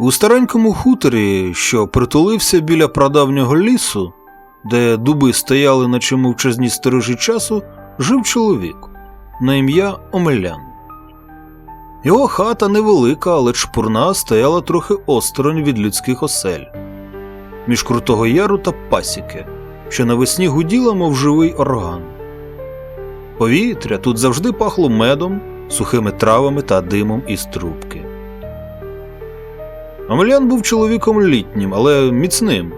У старенькому хуторі, що притулився біля прадавнього лісу, де дуби стояли наче мовчазні сторожі часу, жив чоловік на ім'я Омелян. Його хата невелика, але чпурна стояла трохи осторонь від людських осель, між крутого яру та пасіки, що навесні гуділа, мов живий орган. Повітря тут завжди пахло медом, сухими травами та димом із трубки. Омелян був чоловіком літнім, але міцним.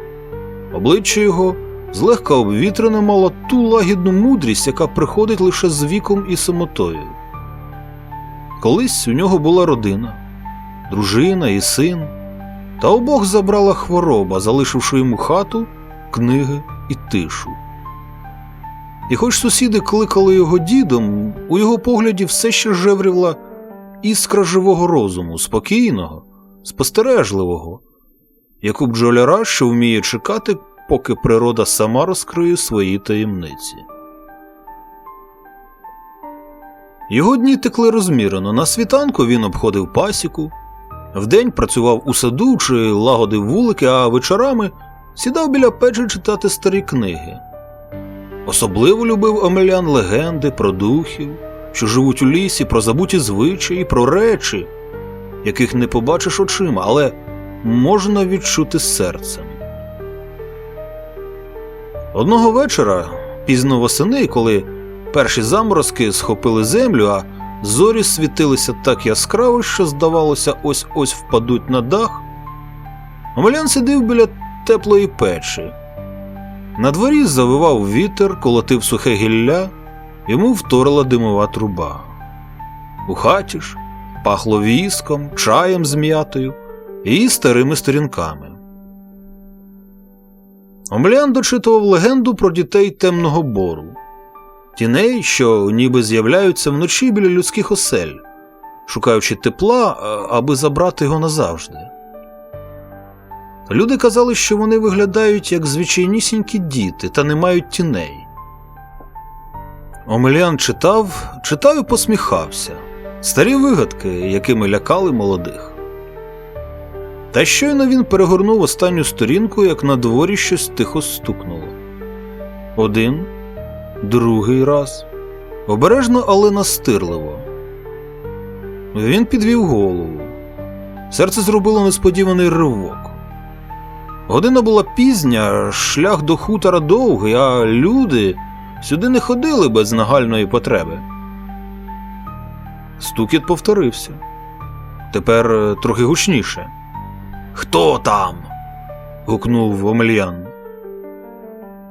Обличчя його злегка обвітрене мало ту лагідну мудрість, яка приходить лише з віком і самотою. Колись у нього була родина, дружина і син, та обох забрала хвороба, залишивши йому хату, книги і тишу. І хоч сусіди кликали його дідом, у його погляді все ще жевріла іскра живого розуму, спокійного, спостережливого, як у бджоляра, що вміє чекати, поки природа сама розкриє свої таємниці. Його дні текли розмірено. На світанку він обходив пасіку, вдень працював у саду чи лагодив вулики, а вечорами сідав біля печі читати старі книги. Особливо любив Омелян легенди про духів, що живуть у лісі, про забуті звичаї, про речі, яких не побачиш очима, але можна відчути серцем. Одного вечора, пізно восени, коли перші заморозки схопили землю, а зорі світилися так яскраво, що, здавалося, ось ось впадуть на дах, Омелян сидів біля теплої печі. На дворі завивав вітер, колотив сухе гілля, йому вторила димова труба. У хаті ж пахло віском, чаєм з м'ятою і старими сторінками. Омелян дочитував легенду про дітей темного бору, тіней, що ніби з'являються вночі біля людських осель, шукаючи тепла, аби забрати його назавжди. Люди казали, що вони виглядають як звичайнісінькі діти та не мають тіней. Омелян читав, читав і посміхався. Старі вигадки, якими лякали молодих. Та щойно він перегорнув останню сторінку, як на дворі щось тихо стукнуло. Один, другий раз. Обережно, але настирливо. Він підвів голову. Серце зробило несподіваний ривок. Година була пізня, шлях до хутора довгий, а люди сюди не ходили без нагальної потреби. Стукіт повторився. Тепер е, трохи гучніше. Хто там? гукнув Омельян.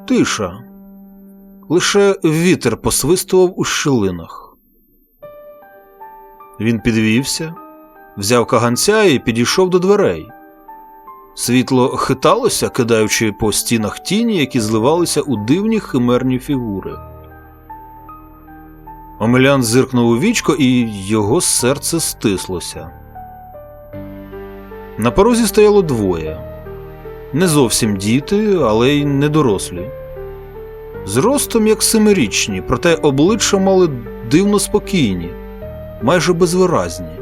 Тиша. Лише вітер посвистував у щілинах. Він підвівся, взяв каганця і підійшов до дверей. Світло хиталося, кидаючи по стінах тіні, які зливалися у дивні химерні фігури. Омелян зиркнув у вічко, і його серце стислося. На порозі стояло двоє не зовсім діти, але й не дорослі. Зростом як семирічні, проте обличчя мали дивно спокійні, майже безвиразні.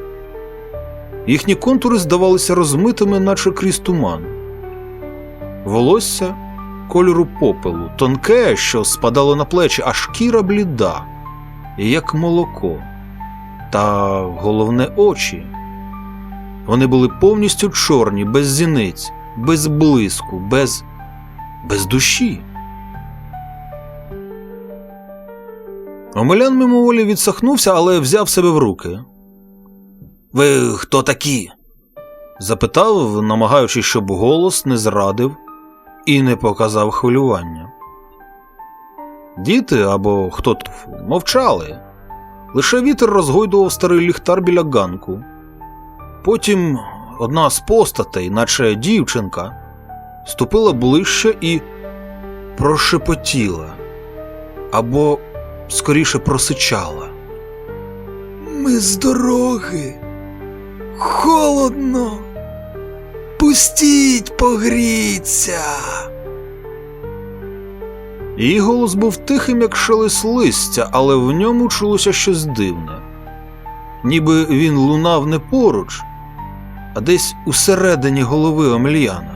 Їхні контури здавалися розмитими, наче крізь туман. Волосся кольору попелу, тонке, що спадало на плечі, а шкіра бліда, як молоко, та головне очі. Вони були повністю чорні, без зіниць, без блиску, без, без душі. Омелян мимоволі відсахнувся, але взяв себе в руки. Ви хто такі? запитав, намагаючись, щоб голос не зрадив і не показав хвилювання. Діти або хто тут мовчали. Лише вітер розгойдував старий ліхтар біля ганку. Потім одна з постатей, наче дівчинка, ступила ближче і прошепотіла або скоріше просичала. Ми з дороги. Холодно. Пустіть, погріться. Її голос був тихим, як шелест листя, але в ньому чулося щось дивне. Ніби він лунав не поруч, а десь усередині голови Омельяна.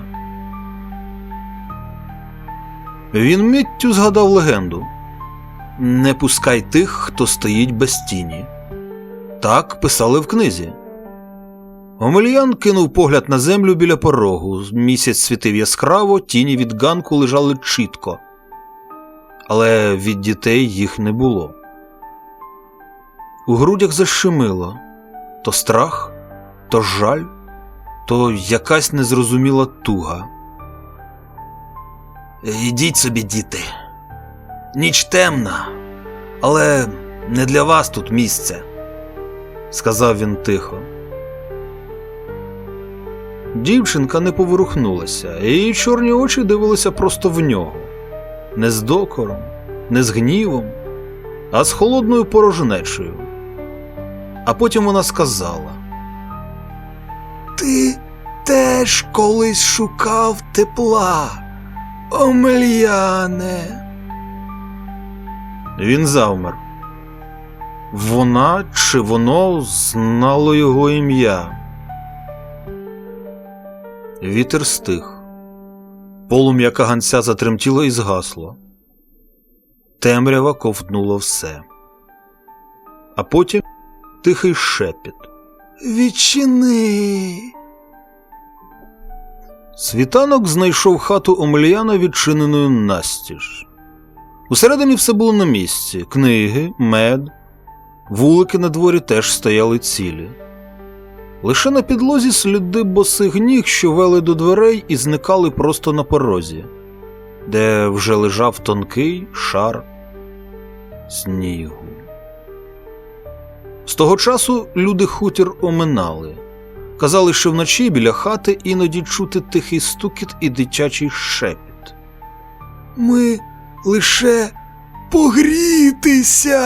Він миттю згадав легенду Не пускай тих, хто стоїть без тіні. Так писали в книзі. Омельян кинув погляд на землю біля порогу. Місяць світив яскраво, тіні від ганку лежали чітко. Але від дітей їх не було. У грудях защемило то страх, то жаль, то якась незрозуміла туга. Ідіть собі, діти. Ніч темна, але не для вас тут місце, сказав він тихо. Дівчинка не поворухнулася, її чорні очі дивилися просто в нього, не з докором, не з гнівом, а з холодною порожнечею. А потім вона сказала: Ти теж колись шукав тепла, Омельяне. Він завмер. Вона чи воно знало його ім'я. Вітер стих. Полум'я каганця затремтіло і згасло. Темрява ковтнула все. А потім тихий шепіт. Відчини. Світанок знайшов хату Омельяна відчиненою настіж. Усередині все було на місці: книги, мед, вулики на дворі теж стояли цілі. Лише на підлозі сліди босих ніг, що вели до дверей і зникали просто на порозі, де вже лежав тонкий шар снігу. З того часу люди хутір оминали. Казали, що вночі біля хати іноді чути тихий стукіт і дитячий шепіт. Ми лише погрітися.